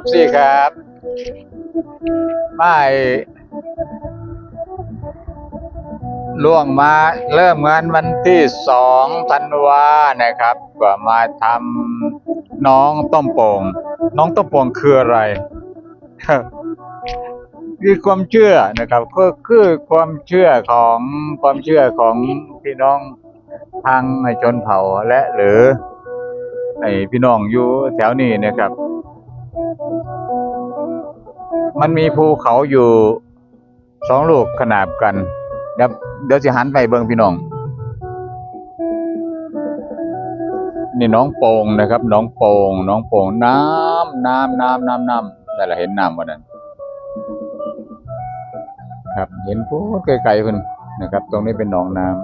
ฟซีครับไม่ล่วงมาเริ่มงานวันที่สองธันวานะครับ ก็มาทำน้องต้มโป่งน้องต้มโป่งคืออะไรคือความเชื่อนะครับ ก็คือความเชื่อของความเชื่อของพี่น้องทางชนเผ่าและหรือไอพี่น้องอยู่แถวนี้นะครับ มันมีภูเขาอยู่สองลูกขนาบกัน เดี๋ยวเดี๋ยวจะหันไปเบิงพี่น้อง นี่น้องโป่งนะครับ น้องโป่งน้องโป่งน้ำน้ำน้ำน้ำน้ำแต่ละเห็นน้ำวันนั้น ครับเห็นพูดไกลๆเพิ่นนะครับ ตรงนี้เป็นหนองน้ำ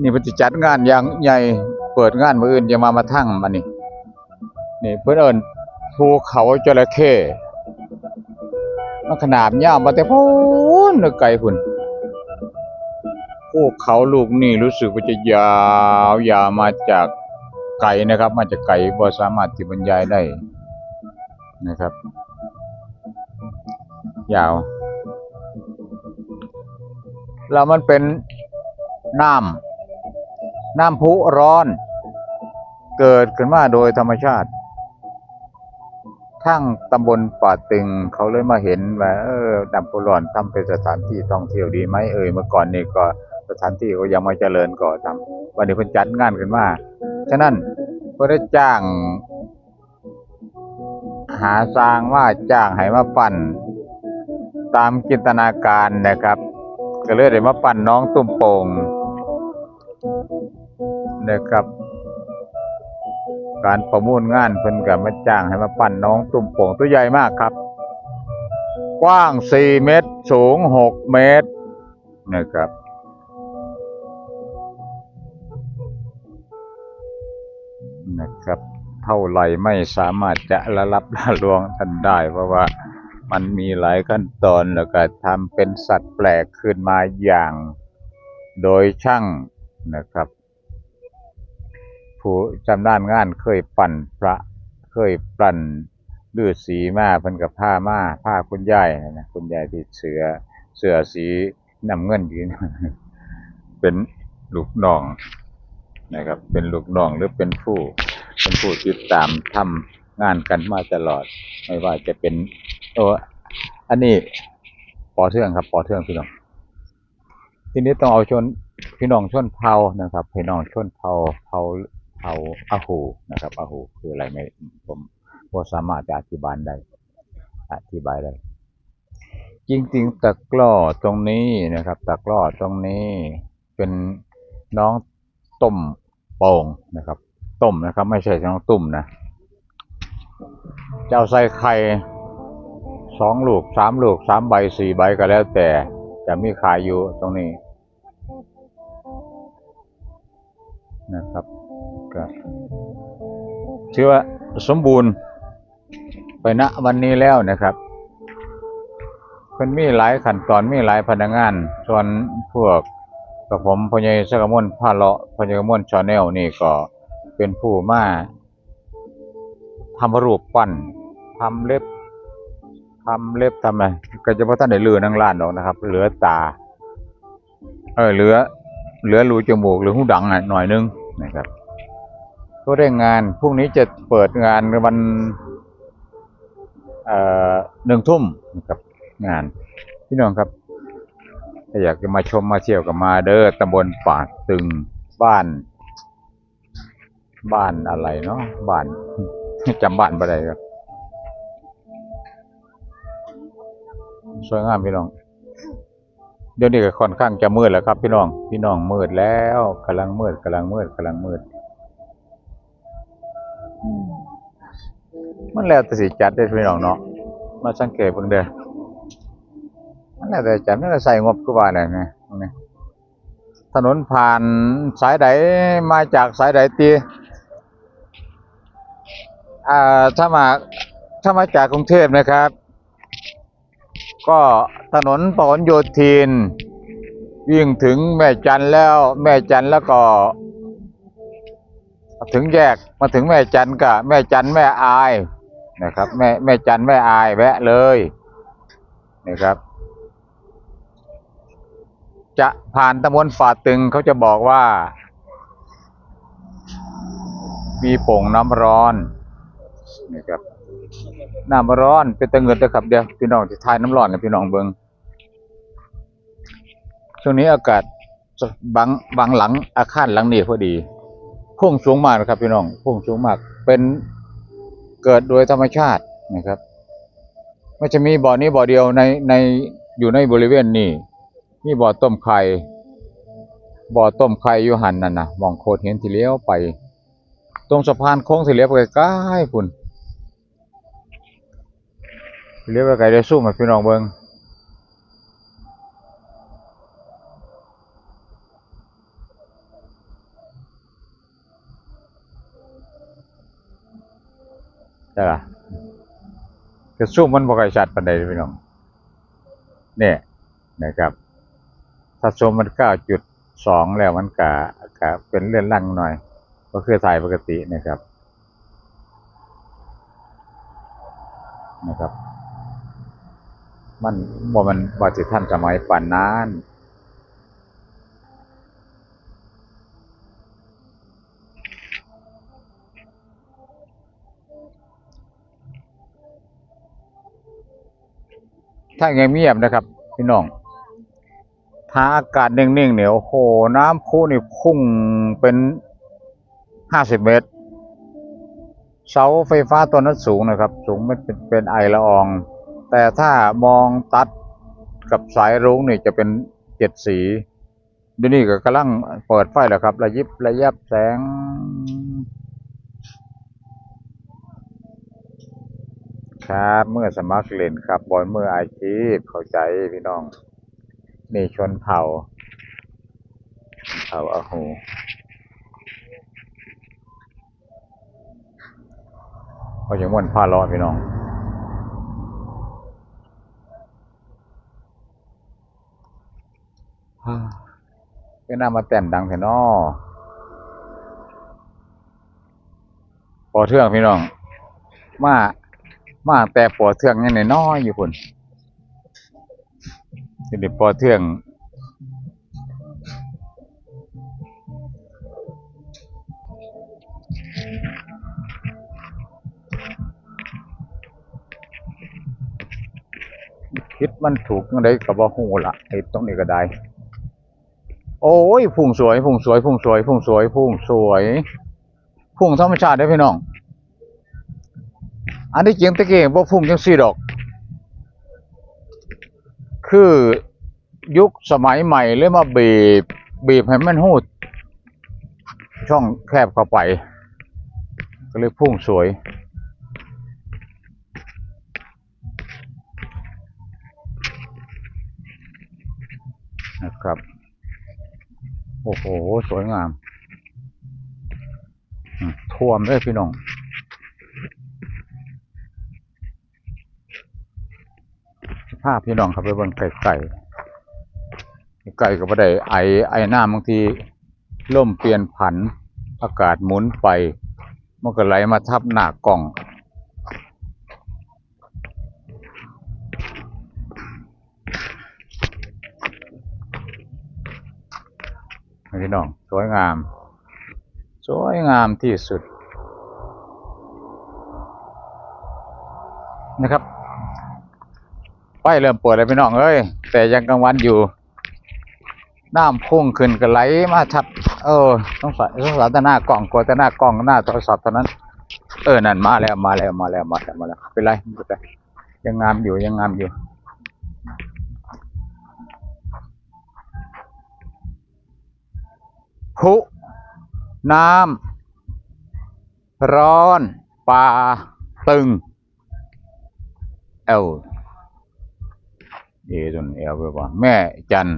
นี่เพิ่นสิจัดงานอย่างใหญ่เปิดงานมืออื่นจะมามาทั้งมานี่ นี่เพิ่อนเอิ้นภูเขาจระเข้มันขนาดยาวมาแต่พูนนึกไกลพุ่นภูเขาลูกนี่รู้สึกว่าจะยาวยาวมาจากไกลนะครับ มาจากไกลบ่สามารถที่บรรยายได้นะครับ ยาว แล้วมันเป็นน้ำน้ำพุร้อน เกิดขึ้นมาโดยธรรมชาติ ทั้งตำบลป่าตึงเขาเลยมาเห็นว่าเออน้ำพุรอนทำเป็นสถานที่ท่องเที่ยวดีไหมเอ่ยเมื่อก่อนนี่ก็สถานที่ก็ยังไม่เจริญก่อทำวันนี้เพิ่นจัดงานขึ้นมาฉะนั้นเพิ่นได้จ้าง หาสร้างว่าจ้างให้มาปั่น ตามจินตนาการนะครับ ก็เลยได้มาปั่นน้องตุ้มโป่งนะครับ การประมูลงานเพิ่นก็มาจ้างให้มาปั่นน้องตุ้มโป่งตัวใหญ่มากครับ กว้าง 4 เมตร สูง 6 เมตรนะครับ นะครับ เท่าไหร่ไม่สามารถจะละลับละลวงท่านได้ เพราะว่ามันมีหลายขั้นตอนแล้วก็ทำเป็นสัตว์แปลกขึ้นมาอย่างโดยช่างนะครับ ผู้จำด้านงานเคยปั่นพระเคยปั่นลือสีมาเพิ่นกับผ้ามาผ้าคุณยายนะคุณยายที่เสือเสือสีน้ำเงินอยู่นะเป็นลูกน้องนะครับ เป็นลูกน้องหรือเป็นผู้เป็นผู้ติดตามทำงานกันมาตลอด ไม่ว่าจะเป็นโอ้อันนี้ปอเทืองครับปอเทืองพี่น้อง ทีนี้ต้องเอาชนพี่น้องชนเผานะครับ พี่น้องชนเผาเผา เผ่าอาหูนะครับอาหูคืออะไรไม่ผมผมสามารถจะอธิบายได้ อธิบายได้ จริงๆตะกร้อตรงนี้นะครับตะกร้อตรงนี้เป็นน้องต้มโป่งนะครับ ต้มนะครับ ไม่ใช่น้องตุ่มนะจะเอาใส่ไข่สองลูกสามลูกสามใบสี่ใบก็แล้วแต่จะมีขายอยู่ตรงนี้นะครับ ก็ถือว่าสมบูรณ์ไปณวันนี้แล้วนะครับเพิ่นมีหลายขั้นตอนมีหลายพนักงาน ส่วนพวกกับผมพญายสกมลพาเลาะพญายกมลชาแนลนี่ก็เป็นผู้มาทำรูปปั้นทำเล็บทำเล็บทำอะไรก็จะพาท่านได้เลือนั่งล้านดอกนะครับ เหลือตา เออเหลือ เหลือรูจมูกหรือหูดังหน่อยนึงนะครับ ก็ได้งานพรุ่งนี้จะเปิดงานวันหนึ่งทุ่มนะครับงานพี่น้องครับ ถ้าอยากจะมาชมมาเที่ยวกับมาเด้อตำบลป่าตึงบ้าน บ้านอะไรเนาะบ้านจำบ้านบ่ได้ครับสวยงามพี่น้อง เดี๋ยวนี้ก็ค่อนข้างจะมืดแล้วครับ พี่น้อง พี่น้องมืดแล้วกำลังมืดกำลังมืดกำลังมืด มันแล้วแต่สิจัดได้อพี่น้องเนาะมาสังเกตเบิ่งเด้อมันแล้วแต่จัดมันก็ใส่งบคือว่าอะไรนะตรงนี้ถนนผ่านสายใดมาจากสายใดตีอ่าถ้ามาถ้ามาจากกรุงเทพนะครับ ก็ถนนพหลโยธิน วิ่งถึงแม่จันแล้วแม่จันแล้วก็ ถึงแยกมาถึงแม่จันกับแม่จันแม่อาย นะครับ แม่แม่จันแม่อายแวะเลยนะครับ จะผ่านตำบลฝาดตึงเขาจะบอกว่า มีโป่งน้ำร้อนนะครับน้ำร้อนเป็นตะเงินนะครับเดี๋ยวพี่น้องจะทายน้ำร้อนนะพี่น้องเบิงช่วงนี้อากาศบางบางหลังอาคารหลังนี้พอดีพุ่งสูงมากนะครับพี่น้องพุ่งสูงมากเป็น เกิดโดยธรรมชาตินะครับไม่จะมีบ่อนี้บ่อเดียวในในอยู่ในบริเวณนี้มีบ่อต้มไข่บ่อต้มไข่อยู่หันนั่นนะมองโคตรเห็นทีเลี้ยวไป ตรงสะพานโค้งทีเลี้ยวไปใกล้คุณเลี้ยวไปไกลได้สู้มาพี่น้องเบิง กระสู้มันบ่ค่อยชัดปานใดพี่น้องเนี่ยนะครับ ถ้าชมมันเก้าจุดสองแล้วมันกะกะเป็นเลื่อนลั่งหน่อย ก็คือถ่ายปกตินะครับนะครับ มันว่ามันบ่สิท่านสมัยปานนั้น ถ้าเงียบๆนะครับ พี่น้อง ถ้าอากาศนิ่งๆ เนี่ยโอ้โห น้ำพุนี่พุ่งเป็นห้าสิบเมตร เสาไฟฟ้าตัวนั้นสูงนะครับ สูงมันเป็นเป็นไอละออง แต่ถ้ามองตัดกับสายรุ้งนี่จะเป็นเจ็ดสีเดี๋ยวนี้ก็กำลังเปิดไฟแล้วครับ ระยิบระยับแสง ครับ เมื่อสมัครเล่นครับบอลเมื่ออาชีพเข้าใจพี่น้อง นี่ชนเผ่า เผ่าอาหูเขาอย่างม่วนผ้าล้อพี่น้องเป็นนามาแต่นดังแท้นอปอเทื่องพี่น้อง มา มาแต่ปอเทืองยังน้อยอยู่พุ่นทีนี้ปอเทืองคิดมันถูกยังไงกับว่าหูละไอ้ตรงนี้ก็ได้ โอ้ยพุ่งสวยพุ่งสวยพุ่งสวยพุ่งสวยพุ่งสวยพุ่งธรรมชาติได้พี่น้อง อันนี้จริงตะเกียบว่าพุ่งจังสี่ดอก คือยุคสมัยใหม่เลยมาบีบ บีบให้มันหูด ช่องแคบเข้าไป ก็เลยพุ่งสวย นะครับ โอ้โห สวยงามอืมท่วมเลยพี่น้อง ภาพี่น้องครับไปเบิ่งไก่ไก่ไก่ก็บ่ได้ไอไอหน้ำบางทีล่มเปลี่ยนผัน อากาศหมุนไปมันก็ไหลมาทับหน้ากล่องพี่น้องสวยงาม สวยงามที่สุดนะครับ ไฟเริ่มเปิดแล้วพี่น้องเอ้ยแต่ยังกลางวันอยู่น้ำพุ่งขึ้นก็ไหลมาทับเออต้องใส่ต้องใส่แต่หน้ากล่องกลัวแต่หน้ากล่องหน้าโทรศัพท์เท่านั้น เออนั่นมาแล้วมาแล้วมาแล้วมาแล้วมาแล้วเป็นไรไม่เป็นไรยังงามอยู่ยังงามอยู่พุน้ำร้อนปลาตึง เอล เอจนเอลไปว่าแม่จัน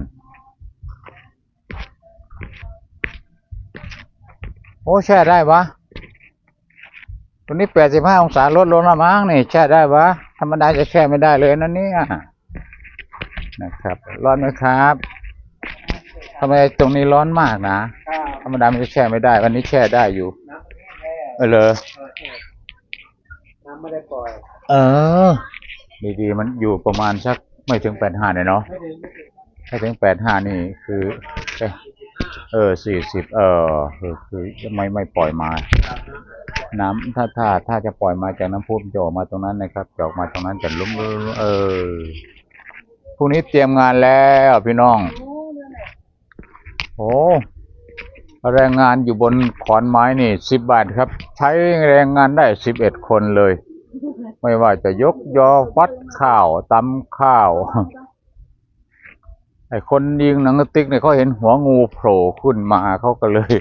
โอ้แช่ได้ปะตัวนี้แปดสิบห้าองศาลดลงและมั้งนี่แช่ได้ปะธรรมดาจะแช่ไม่ได้เลยนั่นเนี่ยนะครับ ร้อนไหมครับทำไมตรงนี้ร้อนมากนะธรรมดามันจะแช่ไม่ได้ วันนี้แช่ได้อยู่น้ำอเลยน้ำไม่ได้ปล่อย เออ ดีๆมันอยู่ประมาณสัก ไม่ถึงแปดห้าเนี่ยเนาะไม่ถึงไม่ถึงถ้าถึงแปดห้านี่คือ เออสี่สิบเออคือคือไม่ไม่ปล่อยมา น้ำถ้าถ้าถ้าจะปล่อยมาจากน้ำพุมจะออกมาตรงนั้นนะครับจะออกมาตรงนั้นจะลุ้มเออพรุ่งนี้เตรียมงานแล้วพี่น้องโอ้แรงงานอยู่บนขอนไม้นี่สิบบาทครับ ใช้แรงงานได้สิบเอ็ดคนเลย ไม่ว่าจะยกยอฟัดข้าวตำข้าวไอ้คนยิงหนังติ๊กเนี่ยเขาเห็นหัวงูโผล่ขึ้นมาเขาก็เลย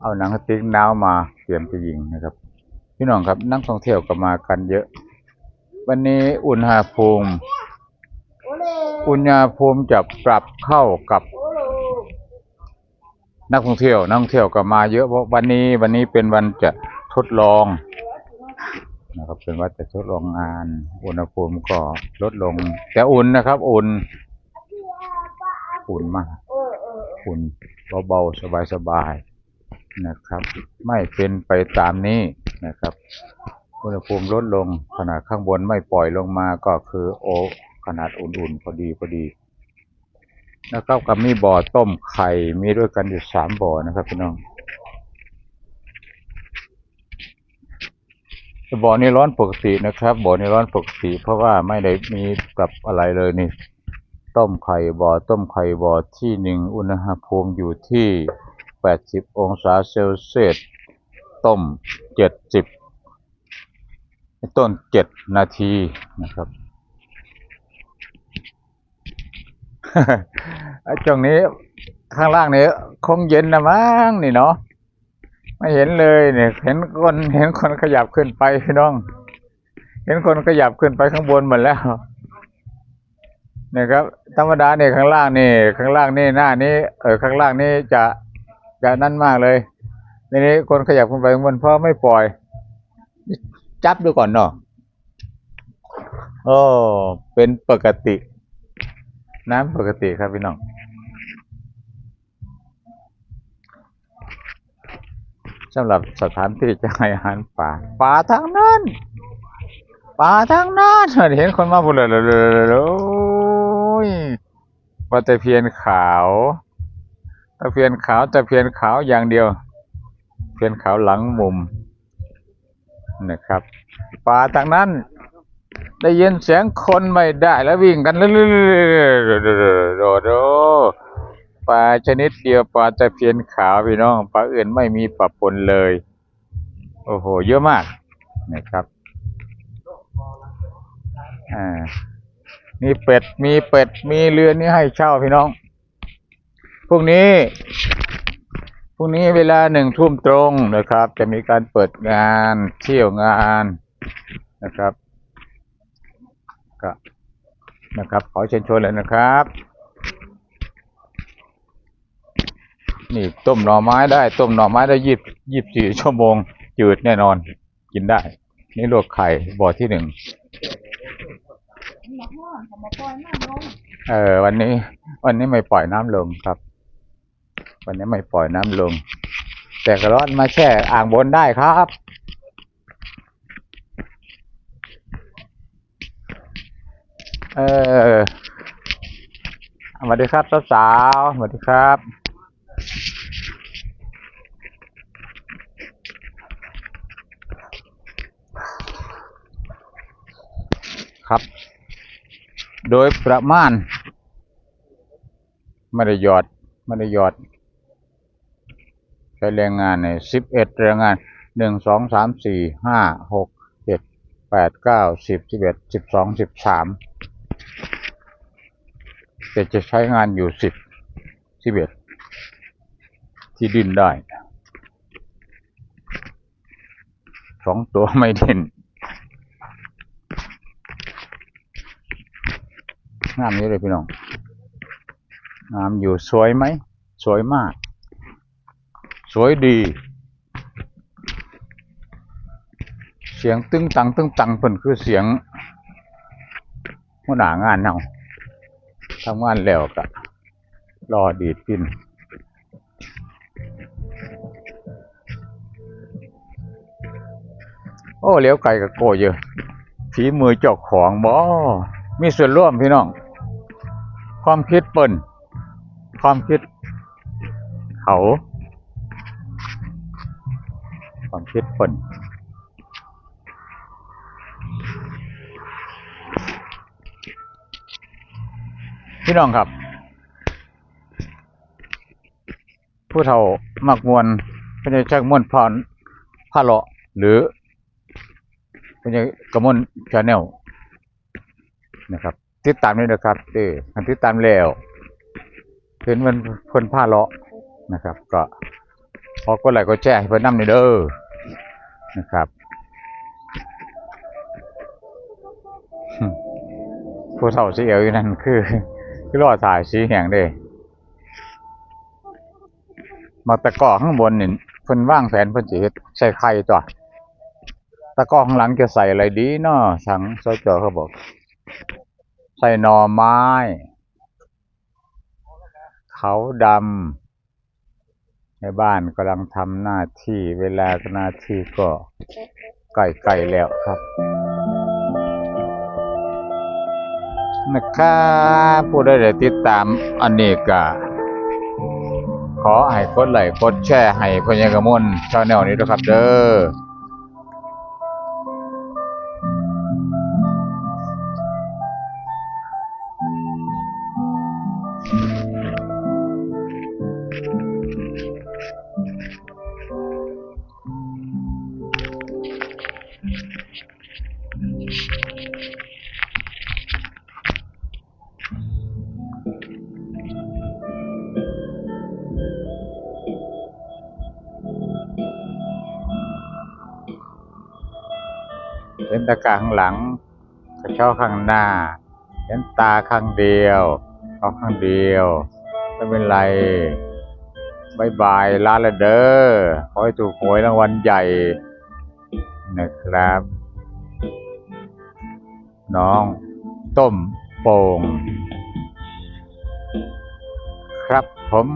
เอาหนังติ๊กน้าวมาเตรียมจะยิงนะครับ พี่น้องครับนักท่องเที่ยวก็มากันเยอะ วันนี้อุณหภูมิ อุณหภูมิจะปรับเข้ากับ นักท่องเที่ยวนักท่องเที่ยวก็มาเยอะเพราะวันนี้วันนี้เป็นวันจะทดลอง นะครับ เป็นวันจะทดลองงาน อุณหภูมิก็ลดลง แต่อุ่นนะครับ อุ่น อุ่นมาก อุ่นเบาๆสบายๆนะครับ ไม่เป็นไปตามนี้นะครับ อุณหภูมิลดลง ขนาดข้างบนไม่ปล่อยลงมาก็คือโอขนาดอุ่นๆพอดีพอดีนะครับกับมีบ่อต้มไข่มีด้วยกันอยู่สามบ่อนะครับพี่น้อง บ่อนี้ร้อนปกตินะครับ บ่อนี้ร้อนปกติ เพราะว่าไม่ได้มีปรับอะไรเลยนี่ ต้มไข่บ่อต้มไข่บ่อที่หนึ่งอุณหภูมิอยู่ที่แปดสิบองศาเซลเซียส ต้มเจ็ดสิบต้นเจ็ดนาทีนะครับไอ้ช่วงนี้ข้างล่างนี้คงเย็นนะมั้งนี่เนาะ ไม่เห็นเลยเนี่ย เห็นคนเห็นคนขยับขึ้นไปพี่น้อง เห็นคนขยับขึ้นไปข้างบนหมดแล้วเนี่ยครับธรรมดาเนี่ยข้างล่างนี่ข้างล่างนี่หน้านี้เออข้างล่างนี่จะจะนั่นมากเลยในนี้คนขยับขึ้นไปข้างบนเพราะไม่ปล่อย จับดูก่อนเนาะโอ้เป็นปกติ น้ำปกติครับพี่น้อง สำหรับสถานที่จะให้อาหารป่าป่าทางนั้นป่าทางนั้นเห็นคนมาพูดเลยเลยโอ้ยว่าแต่เพียนขาวตะเพียนขาวตะเพียนขาวอย่างเดียว เพียนขาวหลังมุมนะครับป่าทางนั้น ได้ยินเสียงคนไม่ได้แล้ววิ่งกันเรื่อยๆโดดโด ปลาชนิดเดียวปลาตะเพียนขาวพี่น้องปลาอื่นไม่มีปะปนเลย โอ้โห เยอะมากนะครับอ่ามีเป็ดมีเป็ดมีเรือนี้ให้เช่าพี่น้องพรุ่งนี้พรุ่งนี้เวลาหนึ่งทุ่มตรงนะครับ จะมีการเปิดงานเที่ยวงานนะครับก็นะครับ ขอเชิญชวนเลยนะครับ นี่ต้มหน่อไม้ได้ต้มหน่อไม้ได้ยี่ยี่สี่ชั่วโมง จืดแน่นอน กินได้ นี่ลวกไข่บ่อที่หนึ่งเออวันนี้ วันนี้ไม่ปล่อยน้ำลงครับ วันนี้ไม่ปล่อยน้ำลง แต่กระรอนมาแช่อ่างบนได้ครับเออสวัสดีครับสาวสวัสดีครับ โดยประมาณไม่ได้หยอดไม่ได้หยอด ใช้แรงงานในสิบเอ็ดแรงงานหนึ่งสองสามสี่ห้าหกเจ็ดแปดเก้าสิบสิบเอ็ดสิบสองสิบสามแต่จะใช้งานอยู่สิบสิบเอ็ดที่ดินได้สองตัวไม่ดิน งามนี้เลยพี่น้องงามอยู่สวยไหม สวยมาก สวยดี เสียงตึ้งตังตึ้งตังเพิ่นคือเสียงหัวหน้างานเนาทำงานแล้วก็รอดีดปินโอ้เลี้ยวไก่กับโกเยอะฝีมือเจ้าของบ่มีส่วนร่วมพี่น้อง ความคิดเปิ่นความคิด เขา ความคิดเปิ่นพี่น้องครับ ผู้เฒ่ามักมวนเพิ่นจะชักม่วนพรผ้าเลาะหรือเพิ่นจะกระมวลชาแนลนะครับ ติดตามด้วยนะครับเด้อคันติดตามแล้วเห็นมันเพิ่นผ้าเลาะนะครับ ก็ขอกดไหลกดแจ้เพิ่นนำหน่เด้อนะครับผู้เฒ่าสีเอวอยู่นั่นคือคือรอถ่ายสีแหงเด้มาตะกอข้างบนนี่เพิ่นว่างแผนเพิ่นสิเฮ็ดใส่ไข่ตัวตะกอข้างหลังจะใส่อะไรดีเนาะสังสจเขาบอก ใส่หน่อไม้ เขาดำในบ้านกำลังทำหน้าที่เวลาหน้าที่ก็ใกล้ๆแล้วครับนะครับผู้ใดได้ติดตามอันนี้ก็ขอให้กดไลค์กดแชร์ให้พญากมลชาแนลนี้ด้วยครับเด้อ เห็นตะกาข้างหลังกระเช้าข้างหน้า เห็นตาข้างเดียวเอาข้างเดียวไม่เป็นไรบายบายลาละเด้อขอให้ถูกหวยรางวัลใหญ่นะครับ น้อง ต้มโป่งครับผม